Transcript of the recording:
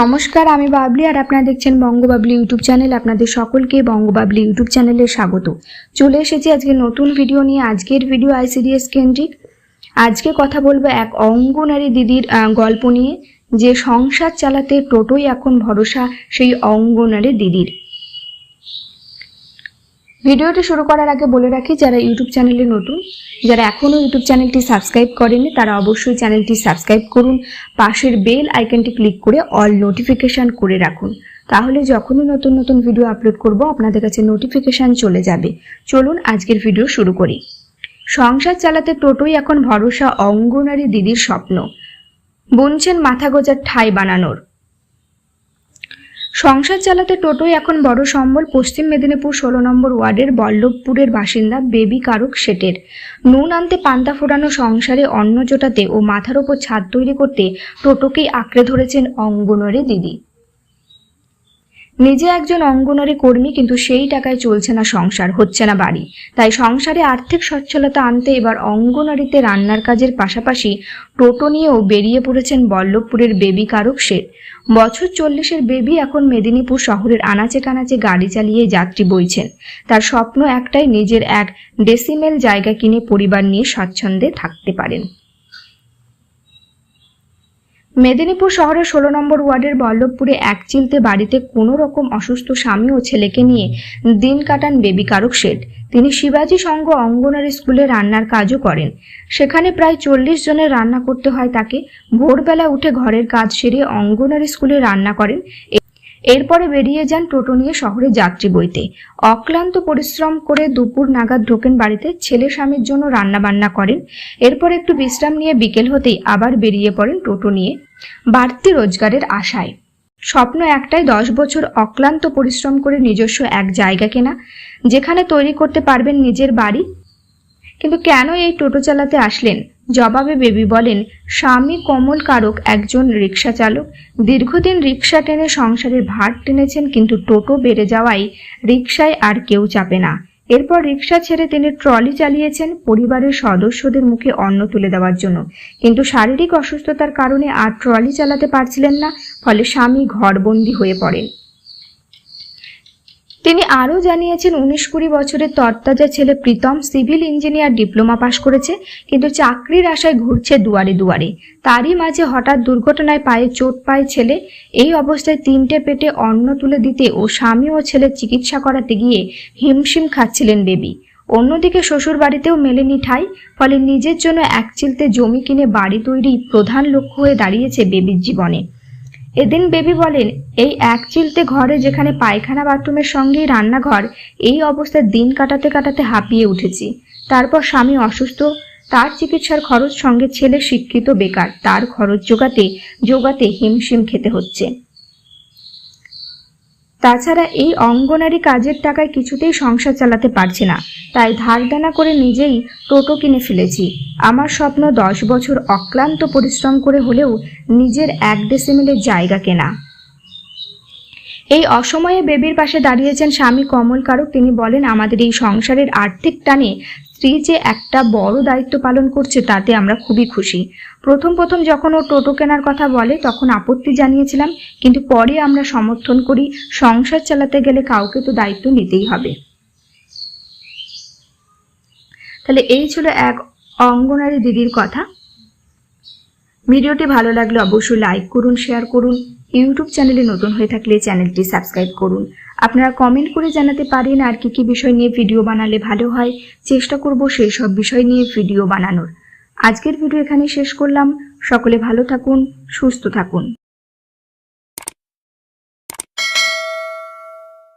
নমস্কার, আমি বাবলি আর আপনারা দেখছেন বঙ্গবাবলি ইউটিউব চ্যানেল। আপনাদের সকলকে বঙ্গবাবলি ইউটিউব চ্যানেলে স্বাগত। চলে এসেছি আজকে নতুন ভিডিও নিয়ে, আজকের ভিডিও আইসিডিএস কেন্দ্রিক। আজকে কথা বলব এক অঙ্গনারী দিদির গল্প নিয়ে, যে সংসার চালাতে টোটোই এখন ভরসা সেই অঙ্গনারী দিদির। ভিডিওটি শুরু করার আগে বলে রাখি, যারা ইউটিউব চ্যানেলে নতুন, যারা এখনও ইউটিউব চ্যানেলটি সাবস্ক্রাইব করেনি তারা অবশ্যই চ্যানেলটি সাবস্ক্রাইব করুন। পাশের বেল আইকনটি ক্লিক করে অল নোটিফিকেশান করে রাখুন। তাহলে যখনই নতুন নতুন ভিডিও আপলোড করব, আপনাদের কাছে নোটিফিকেশন চলে যাবে। চলুন আজকের ভিডিও শুরু করি। সংসার চালাতে টোটোই এখন ভরসা অঙ্গনারী দিদির স্বপ্ন। বুনছেন মাথা গোজার ঠাই বানানোর। সংসার চালাতে টোটোই এখন বড় সম্বল পশ্চিম মেদিনীপুর ষোলো নম্বর ওয়ার্ডের বল্লভপুরের বাসিন্দা বেবি কারক শেটের নুন আনতে পান্তা ফোটানো সংসারে অন্ন জোটাতে ও মাথার ওপর ছাদ তৈরি করতে টোটোকেই আঁকড়ে ধরেছেন অঙ্গনরে দিদি। নিজে একজন অঙ্গনরে কর্মী, কিন্তু সেই টাকায় চলছে না সংসার, হচ্ছে না বাড়ি। তাই সংসারে আর্থিক সচ্ছলতা আনতে এবার অঙ্গনারীতে রান্নার কাজের পাশাপাশি টোটো নিয়েও বেরিয়ে পড়েছেন বল্লভপুরের বেবি কারক শেঠ। বছর চল্লিশের বেবি এখন মেদিনীপুর শহরের আনাচে কানাচে গাড়ি চালিয়ে যাত্রী বইছেন। তার স্বপ্ন একটাই, নিজের এক ডেসিমেল জায়গা কিনে পরিবার নিয়ে স্বাচ্ছন্দ্যে থাকতে পারেন। মেদিনীপুর শহরের ষোলো নম্বর ওয়ার্ডের বল্লভপুরে এক চিলতে বাড়িতে কোনো রকম অসুস্থ স্বামী ও ছেলেকে নিয়ে দিন কাটান বেবি কারক শেঠ। তিনি শিবাজি সংঘ অঙ্গনারী স্কুলে রান্নার কাজও করেন। সেখানে প্রায় চল্লিশ জনের রান্না করতে হয় তাকে। ভোরবেলা উঠে ঘরের কাজ সেরে অঙ্গনারী স্কুলে রান্না করেন। এরপরে বেরিয়ে যান টোটো নিয়ে শহরে যাত্রী বইতে। অক্লান্ত পরিশ্রম করে দুপুর নাগাদ ঢোকেন বাড়িতে, ছেলে স্বামীর জন্য রান্না বান্না করেন। এরপর একটু বিশ্রাম নিয়ে বিকেল হতেই আবার বেরিয়ে পড়েন টোটো নিয়ে। বাড়তি রোজগারের আশায়। স্বপ্ন একটাই, দশ বছর অক্লান্ত পরিশ্রম করে নিজস্ব এক জায়গা কেনা, যেখানে তৈরি করতে পারবেন নিজের বাড়ি। কিন্তু কেন এই টোটো চালাতে আসলেন? জবাবে বেবি বলেন, স্বামী কমল কারক একজন রিক্সা চালক। দীর্ঘদিন রিক্সা টেনে সংসারের ভার টেনেছেন, কিন্তু টোটো বেড়ে যাওয়ায় রিক্সায় আর কেউ চাপে না। এরপর রিক্সা ছেড়ে তিনি ট্রলি চালিয়েছেন পরিবারের সদস্যদের মুখে অন্ন তুলে দেওয়ার জন্য। কিন্তু শারীরিক অসুস্থতার কারণে আর ট্রলি চালাতে পারছিলেন না, ফলে স্বামী ঘরবন্দি হয়ে পড়েন। তিনি আরও জানিয়েছেন, উনিশ কুড়ি বছরের তরতাজা ছেলে Pritam civil engineer diploma pass করেছে, কিন্তু চাকরির আশায় ঘুরছে দুয়ারে দুয়ারে। তারই মাঝে হঠাৎ দুর্ঘটনায় পায়ে চোট পায় ছেলে। এই অবস্থায় তিনটে পেটে অন্ন তুলে দিতে ও স্বামী ও ছেলের চিকিৎসা করাতে গিয়ে হিমশিম খাচ্ছিলেন বেবি। অন্যদিকে শ্বশুর বাড়িতেও মেলেনি ঠাই, ফলে নিজের জন্য এক চিলতে জমি কিনে বাড়ি তৈরি প্রধান লক্ষ্য হয়ে দাঁড়িয়েছে বেবির জীবনে। এদিন বেবি বলেন, এই এক চিলতে ঘরে যেখানে পায়খানা বাথরুমের সঙ্গেই রান্নাঘর, এই অবস্থায় দিন কাটাতে কাটাতে হাঁপিয়ে উঠেছি। তারপর স্বামী অসুস্থ, তার চিকিৎসার খরচ সঙ্গে ছেলে শিক্ষিত বেকার, তার খরচ জোগাতে জোগাতে হিমশিম খেতে হচ্ছে। তাছাড়া এই অঙ্গনারী কাজের টাকায় কিছুতেই সংসার চালাতে পারছি না। তাই ধার দেনা করে নিজেই টোটো কিনে ফেলেছি। আমার স্বপ্ন দশ বছর অক্লান্ত পরিশ্রম করে হলেও নিজের এক ডেসিমেলের জায়গা কেনা। এই অসময়ে বেবির পাশে দাঁড়িয়েছেন স্বামী কমল কারক। তিনি বলেন, আমাদের এই সংসারের আর্থিক টানে স্ত্রী যে একটা বড় দায়িত্ব পালন করছে, তাতে আমরা খুবই খুশি। প্রথম প্রথম যখন ও টোটো কেনার কথা বলে, তখন আপত্তি জানিয়েছিলাম, কিন্তু পরে আমরা সমর্থন করি, সংসার চালাতে গেলে কাউকে তো দায়িত্ব নিতেই হবে। তাহলে এই ছিল এক অঙ্গনারী দিদির কথা। ভিডিওটি ভালো লাগলে অবশ্যই লাইক করুন শেয়ার করুন। ইউটিউব চ্যানেলে নতুন হয়ে থাকলে চ্যানেলটি সাবস্ক্রাইব করুন। আপনারা কমেন্ট করে জানাতে পারেন আর কি কি বিষয় নিয়ে ভিডিও বানালে ভালো হয়। চেষ্টা করব সেই সব বিষয় নিয়ে ভিডিও বানানোর। আজকের ভিডিও এখানে শেষ করলাম। সকলে ভালো থাকুন, সুস্থ থাকুন।